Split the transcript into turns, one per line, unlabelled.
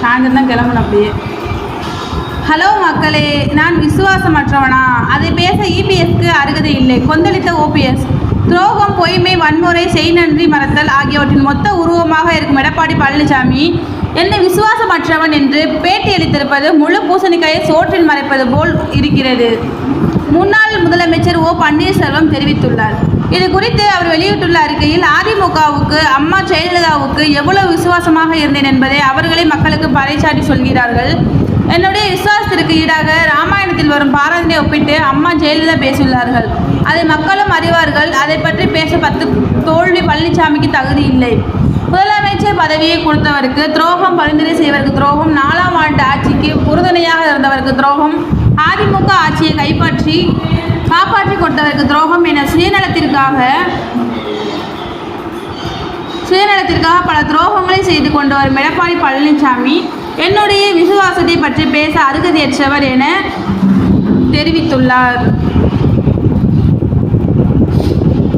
சாயந்தரம் தான் கிளம்பணும் அப்படியே ஹலோ மக்களே நான் விசுவாசமற்றவனா அதை பேச இபிஎஸ்க்கு e அருகதை இல்லை கொந்தளித்த ஓபிஎஸ் துரோகம் பொய்மை வன்முறை செய் நன்றி மறத்தல் ஆகியவற்றின் மொத்த உருவமாக இருக்கும் எடப்பாடி பழனிசாமி என்னை விசுவாசமற்றவன் என்று பேட்டியளித்திருப்பது முழு பூசணிக்காயை சோற்றில் மறைப்பது போல் இருக்கிறது முன்னாள் முதலமைச்சர் ஓ பன்னீர்செல்வம் தெரிவித்துள்ளார் இது குறித்து அவர் வெளியிட்டுள்ள அறிக்கையில் அதிமுகவுக்கு அம்மா ஜெயலலிதாவுக்கு எவ்வளவு விசுவாசமாக இருந்தேன் என்பதை அவர்களே மக்களுக்கு பறைச்சாட்டி சொல்கிறார்கள் என்னுடைய விசுவாசத்திற்கு ஈடாக வரும் பாரதியை ஒப்பிட்டு அம்மா ஜெயலலிதா பேசியுள்ளார்கள் அதை மக்களும் அறிவார்கள் அதை பற்றி பேச பத்து தோல்வி பழனிசாமிக்கு தகுதி இல்லை முதலமைச்சர் பதவியை கொடுத்தவருக்கு துரோகம் பரிந்துரை செய்வதற்கு துரோகம் நாலாம் ஆண்டு ஆட்சிக்கு உறுதுணையாக இருந்தவருக்கு துரோகம் அதிமுக ஆட்சியை கைப்பற்றி காப்பாற்றி கொடுத்தவருக்கு துரோகம் என சுயநலத்திற்காக சுயநலத்திற்காக பல துரோகங்களை செய்து கொண்டு வரும் எடப்பாடி பழனிசாமி என்னுடைய விசுவாசத்தை பற்றி பேச அருகதியற்றவர் என தெரிவித்துள்ளார்